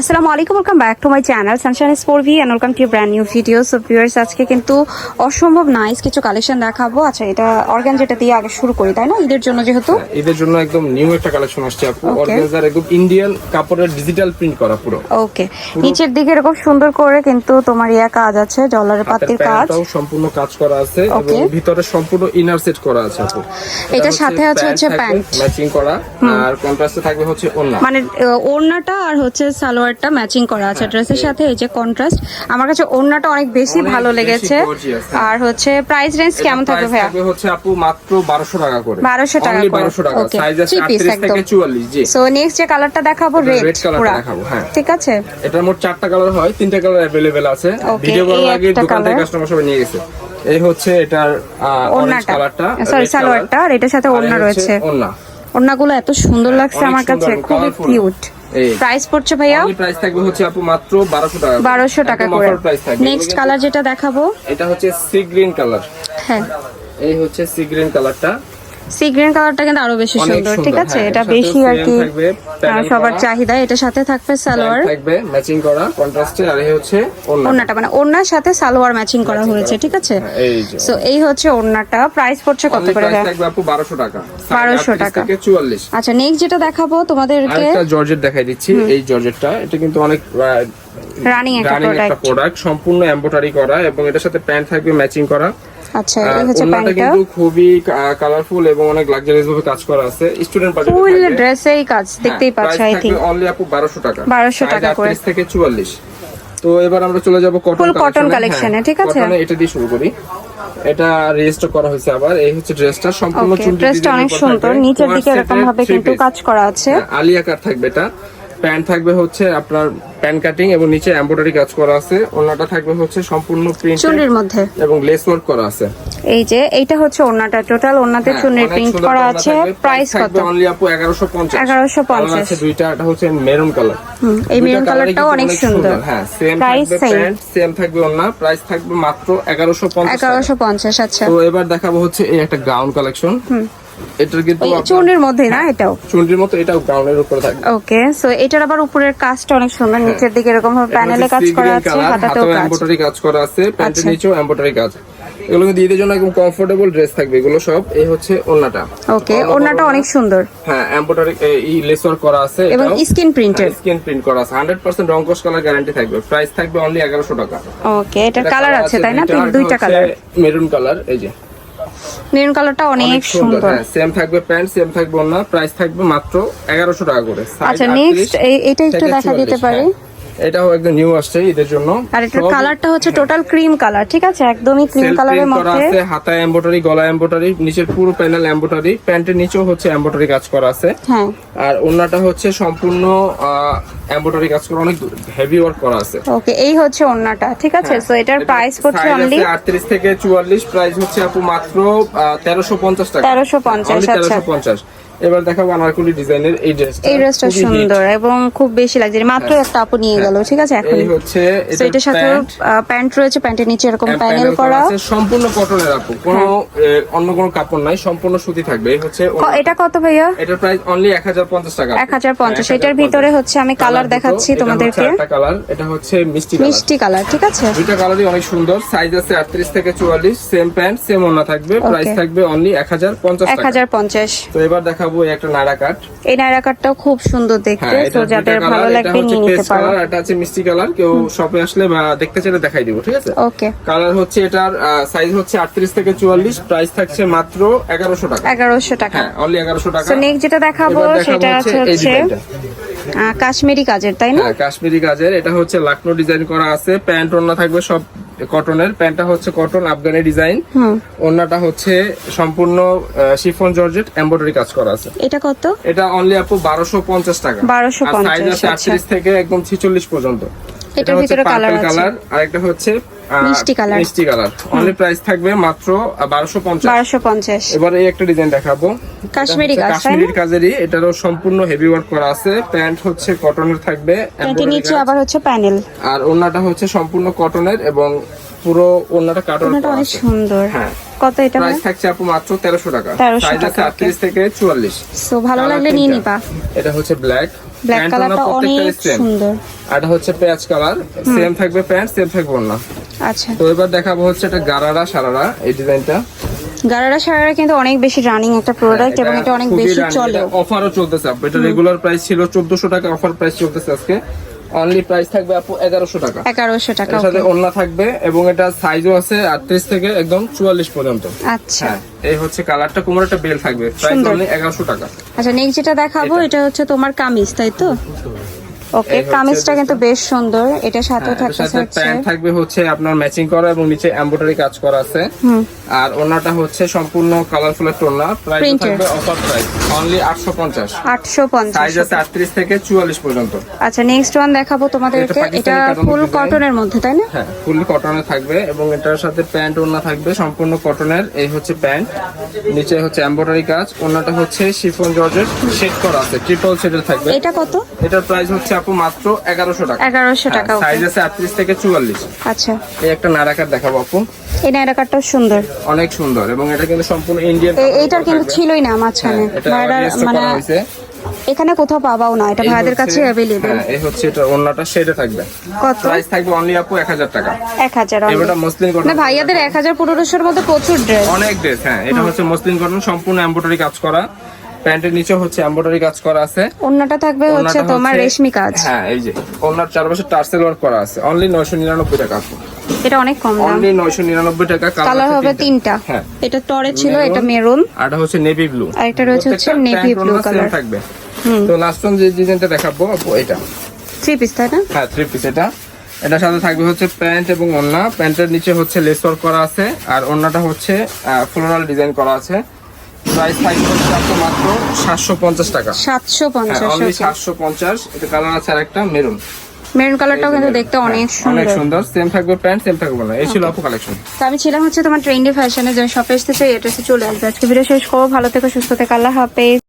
আসসালামু আলাইকুম welcome back to my channel Sunshine spore V and welcome to brand new video so viewers আজকে কিন্তু অসম্ভব nice কিছু কালেকশন দেখাবো। আচ্ছা এটা অর্গান যেটা দিয়ে আগে শুরু করি তাই না? ঈদের জন্য যেহেতু। এদের জন্য একদম নিউ একটা কালেকশন আসছে আপু। অর্গানজার একদম ইন্ডিয়ান কাপড়ের ডিজিটাল প্রিন্ট করা পুরো। ওকে নিচের দিকে এরকম সুন্দর করে কিন্তু তোমার ইয়া কাজ আছে হাতের পাতির কাজ। সম্পূর্ণ কাজ করা আছে এবং ভিতরে সম্পূর্ণ ইনার সেট করা আছে আপু। এটার সাথে আছে হচ্ছে প্যান্ট। ম্যাচিং করা। আর কন্ট্রাস্টে থাকবে হচ্ছে ওন্না মানে আহ, ওড়নাটা আর হচ্ছে সালোয়ারটা ম্যাচিং করা আছে ড্রেসের সাথে এই যে কন্ট্রাস্ট আমার কাছে ওড়নাটা অনেক বেশি ভালো লেগেছে। হ্যাঁ। আর হচ্ছে প্রাইস রেঞ্জ কেমন থাকবে ভাইয়া? হচ্ছে আপু মাত্র 1200 টাকা করে। 1200 টাকা করে। 1200 টাকা। সাইজ আছে 38 থেকে 44 জি। সো নেক্সট যে কালারটা দেখাবো রেড red colour টা পুরা। দেখাবো, হ্যাঁ। ঠিক আছে? এটার মোট চারটা কালার হয় তিনটা কালার অ্যাভেলেবেল আছে। ভিডিও করার আগে দোকান থেকে কাস্টমার সবাই নিয়ে গেছে। এই হচ্ছে এটার অরেঞ্জ কালারটা সরি সালোয়ারটা আর এটার সাথে ওড়না রয়েছে। ওড়না। ওড়নাগুলো এত সুন্দর লাগছে আমার কাছে খুবই। কিউট প্রাইস পড়ছে ভাইয়া? প্রাইস থাকবে হচ্ছে আপু মাত্র 1200 টাকা বারোশো টাকা করে। নেক্সট কালার যেটা দেখাবো? এটা হচ্ছে সি গ্রিন কালার হ্যাঁ। এই হচ্ছে সি গ্রিন কালারটা সি গ্রিন কালারটা কিন্তু আরও বেশি সুন্দর ঠিক আছে? হ্যাঁ, এটা বেশি আর কি সবার চাহিদা এটার সাথে থাকবে সালোয়ার। থাকবে ম্যাচিং করা কন্ট্রাস্টে আর এই হচ্ছে ওড়না ওড়নাটা মানে ওড়নার সাথে সালোয়ার ম্যাচিং করা হয়েছে ঠিক আছে? হ্যাঁ, এই সো এই হচ্ছে ওড়নাটা। প্রাইস পড়ছে কত করে? থাকবে আপু 1200 টাকা। 1200 টাকা। থেকে 44 আচ্ছা নেক্সট যেটা দেখাবো তোমাদেরকে আরেকটা জর্জেট দেখাই দিচ্ছি এই জর্জেটটা। এটা কিন্তু অনেক রানিং একটা প্রোডাক্ট সম্পূর্ণ এমব্রয়ডারি করা এবং এটার সাথে প্যান্ট থাকবে ম্যাচিং করা। আচ্ছা এই হচ্ছে প্যান্টটা। কিন্তু খুবই কালারফুল এবং অনেক লাক্সারিয়াস ভাবে কাজ করা আছে। স্টুডেন্ট ফুল ড্রেসেই কাজ দেখতেই পাচ্ছ আই অনলি আপু 1200 টাকা। 1200 টাকা করে। 38 থেকে 44 তো এবার আমরা চলে যাব কটন cotton collection এ, ঠিক আছে? কটনে এটা দিয়ে শুরু করি। এটা রেজিস্টার করা হয়েছে আবার। এই হচ্ছে ড্রেসটা সম্পূর্ণ ড্রেসটা অনেক সুন্দর। নিচের দিকে এরকম ভাবে কিন্তু কাজ করা আছে। হ্যাঁ, আলিয়া কাট থাকবে এটা? প্যান্ট থাকবে হচ্ছে আপনার প্যান্ট কাটিং এবং নিচে এমব্রয়ডারি কাজ করা আছে। ওনাটা থাকবে হচ্ছে সম্পূর্ণ প্রিন্ট চুনরির মধ্যে। এবং লেস ওয়ার্ক করা আছে। এই যে এইটা হচ্ছে ওড়নাটা। টোটাল ওড়নাতে হ্যাঁ, চুনরির প্রিন্ট করা আছে। প্রাইস কত? অনলি আপু 1150 1150 কালার আছে দুইটা এটা হচ্ছে মেরুন কালার হুম, এই মেরুন কালারটাও অনেক সুন্দর। হ্যাঁ সেম থাকবে প্যান্ট সেম থাকবে ওনা প্রাইস থাকবে মাত্র 1150 এগারোশো পঞ্চাশ আচ্ছা। তো এবার দেখাবো হচ্ছে এই একটা গাউন কালেকশন এটার কিন্তু চুনরির মধ্যে না এটাও? চুনরির মতো এটাও গাউনের উপরে থাকবে। ওকে সো এটার আবার উপরের কাজটা অনেক সুন্দর নিচের দিকে এরকম ভাবে প্যানেলে কাজ করা আছে হাতাতেও কাজ। এমব্রয়ডারি কাজ করা আছে প্যান্টের আচ্ছা। নিচেও এমব্রয়ডারি কাজ। এগুলো কিন্তু ঈদের জন্য একদম কমফোর্টেবল ড্রেস থাকবে এগুলো সব এই হচ্ছে ওন্নাটা ওকে ওড়নাটা অনেক সুন্দর। হ্যাঁ এমব্রয়ডারি এই লেস ওয়ার্ক করা আছে এবং স্কিন প্রিন্টেড স্ক্রিন প্রিন্ট করা আছে। 100% রং কস কালার গ্যারান্টি থাকবে। প্রাইস থাকবে অনলি 1100 টাকা। ওকে এটার কালার আছে তাই না? দুইটা কালার মেরুন কালার এই যে। মেরুন কালারটা অনেক সুন্দর হ্যাঁ সেম থাকবে প্যান্ট সেম থাকবে ওন্না প্রাইস থাকবে মাত্র 1100 টাকা করে। আচ্ছা নেক্সট এইটা একটু দেখা দিতে 44 পারি। হ্যাঁ। এটাও একদম নিউ আসছে ঈদের জন্য। আর এটার কালারটা হচ্ছে টোটাল ক্রিম কালার ঠিক আছে? একদমই ক্রিম কালারের মধ্যে। আছে হাতা এমব্রয়ডারি গলা এমব্রয়ডারি নিচের পুরো প্যানেল এমব্রয়ডারি প্যান্টের নিচেও হচ্ছে এমব্রয়ডারি কাজ করা আছে। হ্যাঁ। আর ওন্নাটা হচ্ছে সম্পূর্ণ এমব্রয়ডারি কাজ করা অনেক হেভি ওয়ার্ক করা আছে। ওকে এই হচ্ছে ওড়নাটা ঠিক আছে? সো এটার প্রাইস Size অনলি 38 থেকে 44 প্রাইস হচ্ছে আপু মাত্র আহ, 1350 টাকা। 1350 Only আচ্ছা। 1350 এবার দেখাবো আনারকলি ডিজাইনের এই ড্রেসটা। এই ড্রেসটা সুন্দর এবং খুব বেশি লাগছে মাত্র একটা আপু নিয়ে গেল ঠিক আছে? এখন এই হচ্ছে এটার সাথে প্যান্ট রয়েছে প্যান্টের নিচে এরকম প্যানেল করা। সম্পূর্ণ কটনের আপু। কোনো অন্য কোনো কাপড় নাই সম্পূর্ণ সুতি থাকবে। এই হচ্ছে এটা কত ভাইয়া? এটার প্রাইস অনলি 1050 টাকা এক হাজার পঞ্চাশ। এটার ভিতরে হচ্ছে আমি কালার দেখাচ্ছি তোমাদেরকে। কালার। এটা হচ্ছে মিষ্টি কালার। মিষ্টি কালার ঠিক আছে? দুইটা কালারই অনেক সুন্দর। সাইজ আছে 38 থেকে 44 সেম প্যান্ট সেম ওনা থাকবে। প্রাইস থাকবে অনলি 1050 এক টাকা। হাজার পঞ্চাশ। তো এবার দেখাবো এই একটা নাড়া কাট এই নাড়া কাটটাও খুব সুন্দর দেখতে হ্যাঁ তো যাদের ভালো লাগবে নিয়ে নিতে পারো। কালার এটা আছে মিষ্টি কালার কেউ শপে আসলে বা দেখতে চাইলে দেখাই দিব ঠিক আছে? ওকে। কালার হচ্ছে এটার সাইজ হচ্ছে 38 থেকে 44 প্রাইস থাকছে মাত্র 1100 টাকা। এগারোশো টাকা। হ্যাঁ অনলি 1100 টাকা। তো নেক্সট যেটা দেখাবো দেখাবো সেটা হচ্ছে কাশ্মীরি কাজের তাই না? হ্যাঁ কাশ্মীরি কাজের। এটা হচ্ছে লাকনো ডিজাইন করা আছে। প্যান্ট ওন্না থাকবে সব কটনের। প্যান্টটা হচ্ছে কটন আফগানি ডিজাইন। ওন্নাটা হচ্ছে সম্পূর্ণ শিফন জর্জেট এমব্রয়ডারি কাজ করা আছে। এটা কত? এটা অনলি আপু বারোশো পঞ্চাশ টাকা। 1250 সাইজ আছে আচ্ছা। আটত্রিশ থেকে একদম ছিচল্লিশ পর্যন্ত। এটার ভিতরে কালার আছে। কালার আর একটা হচ্ছে মিষ্টি কালার। মিষ্টি কালার। অনলি প্রাইস থাকবে মাত্র বারোশো পঞ্চাশ। এবারে পঞ্চাশ। এই একটা ডিজাইন দেখাবো। কাশ্মীরি এটা কাজ, কাশ্মীরি কাজেরই এটারও সম্পূর্ণ হেভি ওয়ার্ক করা আছে। প্যান্ট হচ্ছে কটনের থাকবে প্যান্টের নিচে আবার হচ্ছে প্যানেল আর ওন্নাটা হচ্ছে সম্পূর্ণ কটনের এবং পুরো ওড়নাটা কাটন ওনাটা অনেক সুন্দর। হ্যাঁ। কত এটা প্রাইস থাকছে আপু মাত্র তেরোশো টাকা। সাইজ আছে টাকা, আটত্রিশ থেকে চুয়াল্লিশ। সো ভালো লাগলে নিয়ে নিবা। এটা হচ্ছে ব্ল্যাক ব্ল্যাক কালারটা অনেক সুন্দর। আর এটা হচ্ছে পেঁয়াজ কালার সেম থাকবে প্যান্ট সেম থাকবে ওড়না। আচ্ছা। তো এবার দেখাবো হচ্ছে এটা গারারা সারারা এই ডিজাইনটা গারারা সারারা কিন্তু অনেক বেশি রানিং একটা প্রোডাক্ট এবং এটা অনেক বেশি চলে। অফারও চলতেছে আপু এটা রেগুলার প্রাইস ছিল চোদ্দশো টাকা অফার প্রাইস চলতেছে আজকে। অনলি প্রাইস থাকবে আপু এগারোশো টাকা। এগারোশো টাকা এর সাথে ওড়না থাকবে এবং এটা সাইজও আছে আটত্রিশ থেকে একদম চুয়াল্লিশ পর্যন্ত। আচ্ছা। হ্যাঁ এই হচ্ছে কালারটা কোমর একটা বেল থাকবে। প্রাইস অনলি এগারোশো টাকা। আচ্ছা নেক্সট যেটা দেখাবো এটা হচ্ছে তোমার কামিজ তাই তো? ওকে কামিজটা কিন্তু বেশ সুন্দর। এটার সাথেও হ্যাঁ, সাথে হচ্ছে প্যান্ট থাকবে হচ্ছে আপনার ম্যাচিং করা এবং নিচে এমব্রয়ডারি কাজ করা আছে। আর ওনাটা হচ্ছে সম্পূর্ণ কালারফুল একটা ওনা প্রাইস থাকবে অফার প্রাইস অনলি আটশো পঞ্চাশ। আটশো পঞ্চাশ। সাইজ আছে আটত্রিশ থেকে চুয়াল্লিশ পর্যন্ত। আচ্ছা নেক্সট ওয়ান দেখাবো তোমাদেরকে। এটা এটা ফুল। কটনের মধ্যে তাই না? হ্যাঁ ফুল কটনের থাকবে এবং এটার সাথে প্যান্ট ওড়না থাকবে সম্পূর্ণ কটনের এই হচ্ছে প্যান্ট। নিচে হচ্ছে এমব্রয়ডারি কাজ। ওড়নাটা হচ্ছে শিফন জর্জের শেড করা আছে ট্রিপল শেডের থাকবে। এটা কত? এটার প্রাইস হচ্ছে আপু মাত্র এগারোশো টাকা। এগারোশো টাকা সাইজ আছে আটত্রিশ থেকে চুয়াল্লিশ। আচ্ছা। এই একটা নারাকার দেখাবো আপু। এই নাইরাকারটা সুন্দর। অনেক সুন্দর এবং এটা কিন্তু সম্পূর্ণ ইন্ডিয়ান এইটার কিন্তু ছিলই না মাঝখানে। restock মানে এখানে কোথাও পাবাও না এটা ভাইদের কাছে অ্যাভেলেবেল হ্যাঁ, এই হচ্ছে এটা ওড়নাটা শেডে থাকবে। কত? প্রাইস থাকবে অনলি আপু এক হাজার টাকা। এক হাজার এবার এটা মসলিন কটন না ভাইয়াদের এক হাজার পনেরোশোর মধ্যে প্রচুর ড্রেস অনেক ড্রেস হ্যাঁ এটা হচ্ছে মসলিন কটন সম্পূর্ণ এমব্রয়ডারি কাজ করা। প্যান্টের নিচে হচ্ছে এমব্রয়ডারি কাজ করা আছে। অন্যটা থাকবে হচ্ছে তোমার রেশমি কাজ। হ্যাঁ এই যে ওনার চারপাশে টার্সেল ওয়ার্ক করা আছে। অনলি নয়শো নিরানব্বই টাকা এটা অনেক কম দাম। অনলি নয়শো নিরানব্বই টাকা কালার হবে তিনটা। হ্যাঁ। এটা টরে ছিল এটা মেরুন আর এটা হচ্ছে নেভি ব্লু আর একটা রয়েছে হচ্ছে navy blue color। থাকবে। তো লাস্ট ওয়ান যে ডিজাইনটা দেখাবো এটা। থ্রি পিস তাই না? হ্যাঁ থ্রি পিস এটা। এটার সাথে থাকবে হচ্ছে প্যান্ট এবং ওড়না। প্যান্টের নিচে হচ্ছে লেস ওয়ার্ক করা আছে। আর ওড়নাটা হচ্ছে ফ্লোরাল ডিজাইন করা আছে। প্রাইস থাকবে হচ্ছে মাত্র সাতশো পঞ্চাশ টাকা। সাতশো হ্যাঁ পঞ্চাশ সাতশো পঞ্চাশ। এটা কালার আছে আর একটা মেরুন মেরুন কালারটাও কিন্তু দেখতে অনেক অনেক সুন্দর। সুন্দর। সেম থাকবে প্যান্ট সেম থাকবে না এই ছিল আপু কালেকশন তো আমি ছিলাম হচ্ছে তোমার ট্রেন্ডি ফ্যাশনে যে শপে এসেছে এটা চলে আসবে। আজকে ভিডিও শেষ করব। ভালো থেকে সুস্থ থেকে। আল্লাহ হাফেজ।